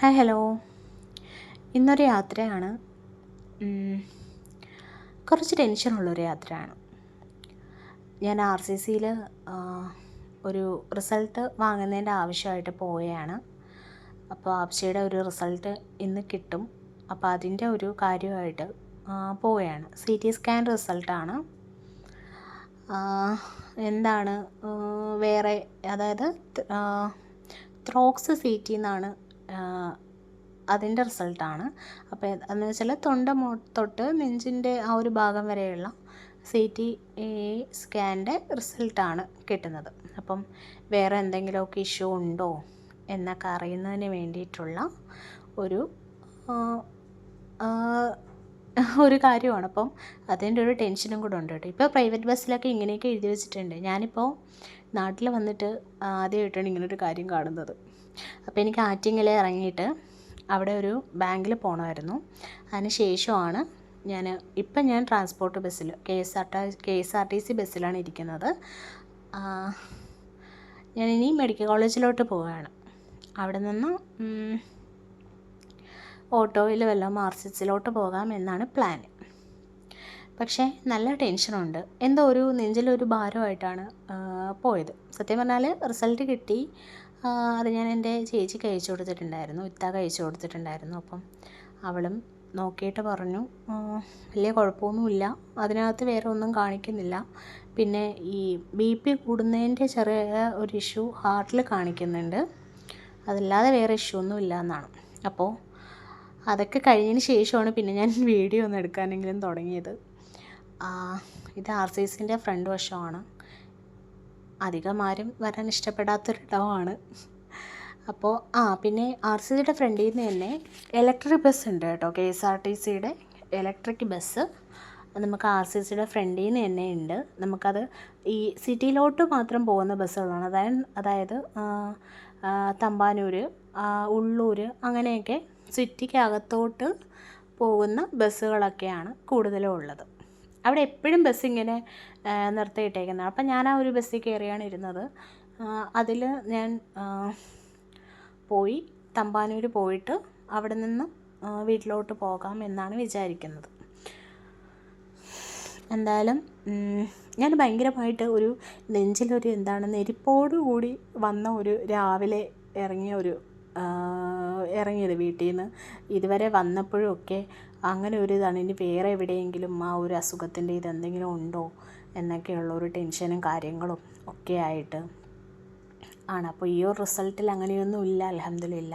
Hi hello ഇന്നൊരു യാത്രയാണ്. കുറച്ച് ടെൻഷനുള്ളൊരു യാത്രയാണ്. ഞാൻ ആർ സി സിയിൽ ഒരു റിസൾട്ട് വാങ്ങുന്നതിന്റെ ആവശ്യമായിട്ട് പോവുകയാണ്. അപ്പോൾ ആപ്ഷയുടെ ഒരു റിസൾട്ട് ഇന്ന് കിട്ടും. അപ്പോൾ അതിന്റെ ഒരു കാര്യമായിട്ട് പോവുകയാണ്. സി ടി സ്കാൻ റിസൾട്ടാണ് എന്താണ് വേറെ അതായത് ത്രോക്സ് സി ടി എന്നാണ് അതിന്റെ റിസൾട്ടാണ്. അപ്പോൾ എന്ന് വെച്ചാൽ തൊണ്ട തൊട്ട് നെഞ്ചിന്റെ ആ ഒരു ഭാഗം വരെയുള്ള സി ടി സ്കാന്റെ റിസൾട്ടാണ് കിട്ടുന്നത്. അപ്പം വേറെ എന്തെങ്കിലുമൊക്കെ ഇഷ്യൂ ഉണ്ടോ എന്നൊക്കെ അറിയുന്നതിന് വേണ്ടിയിട്ടുള്ള ഒരു ഒരു കാര്യമാണ്. അപ്പം അതിന്റെ ഒരു ടെൻഷനും കൂടെ ഉണ്ട് കേട്ടോ. ഇപ്പോൾ പ്രൈവറ്റ് ബസ്സിലൊക്കെ ഇങ്ങനെയൊക്കെ എഴുതി വെച്ചിട്ടുണ്ട്. ഞാനിപ്പോൾ നാട്ടിൽ വന്നിട്ട് ആദ്യമായിട്ടാണ് ഇങ്ങനൊരു കാര്യം കാണുന്നത്. അപ്പോൾ എനിക്ക് ആറ്റിങ്ങൽ ഇറങ്ങിയിട്ട് അവിടെ ഒരു ബാങ്കിൽ പോകണമായിരുന്നു അതിന് ശേഷമാണ് ഞാൻ ഇപ്പം ഞാൻ ട്രാൻസ്പോർട്ട് ബസ്സിൽ K S R K S R T C ബസ്സിലാണ് ഇരിക്കുന്നത്. ഞാൻ ഇനി മെഡിക്കൽ കോളേജിലോട്ട് പോവുകയാണ്. അവിടെ നിന്ന് ഓട്ടോയിൽ വല്ല മാർസിസിലോട്ട് പോകാം എന്നാണ് പ്ലാൻ പക്ഷേ നല്ല ടെൻഷനുണ്ട്. എന്തോ ഒരു നെഞ്ചിലൊരു ഭാരമായിട്ടാണ് പോയത്. സത്യം പറഞ്ഞാൽ റിസൾട്ട് കിട്ടി. അത് ഞാൻ എന്റെ ചേച്ചിക്ക് അയച്ചു കൊടുത്തിട്ടുണ്ടായിരുന്നു. ഇത്താക്ക് അയച്ചു കൊടുത്തിട്ടുണ്ടായിരുന്നു. അപ്പം അവളും നോക്കിയിട്ട് പറഞ്ഞു വലിയ കുഴപ്പമൊന്നുമില്ല. അതിനകത്ത് വേറെ ഒന്നും കാണിക്കുന്നില്ല. പിന്നെ ഈ ബി പി കൂടുന്നതിന്റെ ചെറിയ ഒരു ഇഷ്യൂ ഹാർട്ടിൽ കാണിക്കുന്നുണ്ട്. അതല്ലാതെ വേറെ ഇഷ്യൂ ഒന്നും ഇല്ല എന്നാണ് അപ്പോൾ അതൊക്കെ കഴിഞ്ഞതിന് ശേഷമാണ് പിന്നെ ഞാൻ വീഡിയോ ഒന്ന് എടുക്കാനെങ്കിലും തുടങ്ങിയത്. ഇത് ആർ സി സിന്റെ ഫ്രണ്ട് വശമാണ്. അധികം ആരും വരാൻ ഇഷ്ടപ്പെടാത്തൊരിടമാണ്. അപ്പോൾ ആ പിന്നെ ആർ സി സിയുടെ ഫ്രണ്ടിൽ നിന്ന് തന്നെ ഇലക്ട്രിക് ബസ് ഉണ്ട് കേട്ടോ കെ എസ് ആർ ടി സിയുടെ ഇലക്ട്രിക് ബസ്. നമുക്ക് ആർ സി സിയുടെ ഫ്രണ്ടിൽ നിന്ന് തന്നെ ഉണ്ട്. നമുക്കത് ഈ സിറ്റിയിലോട്ട് മാത്രം പോകുന്ന ബസ്സുകളാണ്. അതായത് അതായത് തമ്പാനൂർ ഉള്ളൂർ അങ്ങനെയൊക്കെ സിറ്റിക്കകത്തോട്ട് പോകുന്ന ബസ്സുകളൊക്കെയാണ് കൂടുതലും ഉള്ളത് അവിടെ എപ്പോഴും ബസ് ഇങ്ങനെ നിർത്തിയിട്ടേക്കുന്നത് അപ്പം ഞാൻ ആ ഒരു ബസ്സിൽ കയറിയാണ് ഇരുന്നത്. അതിൽ ഞാൻ പോയി തമ്പാനൂർ പോയിട്ട് അവിടെ നിന്ന് വീട്ടിലോട്ട് പോകാം എന്നാണ് വിചാരിക്കുന്നത്. എന്തായാലും ഞാൻ ഭയങ്കരമായിട്ട് ഒരു നെഞ്ചിലൊരു എന്താണ് നെരിപ്പോടു കൂടി വന്ന ഒരു രാവിലെ ഇറങ്ങിയ ഒരു ഇറങ്ങിയത് വീട്ടിൽ നിന്ന് ഇതുവരെ വന്നപ്പോഴും ഒക്കെ അങ്ങനെ ഒരു ഇതാണ്. ഇനി വേറെ എവിടെയെങ്കിലും ആ ഒരു അസുഖത്തിന്റെ ഇതെന്തെങ്കിലും ഉണ്ടോ എന്നൊക്കെയുള്ള ഒരു ടെൻഷനും കാര്യങ്ങളും ഒക്കെ ആയിട്ട് ആണ്. അപ്പോൾ ഈ ഒരു റിസൾട്ടിൽ അങ്ങനെയൊന്നും ഇല്ല അലഹമില്ല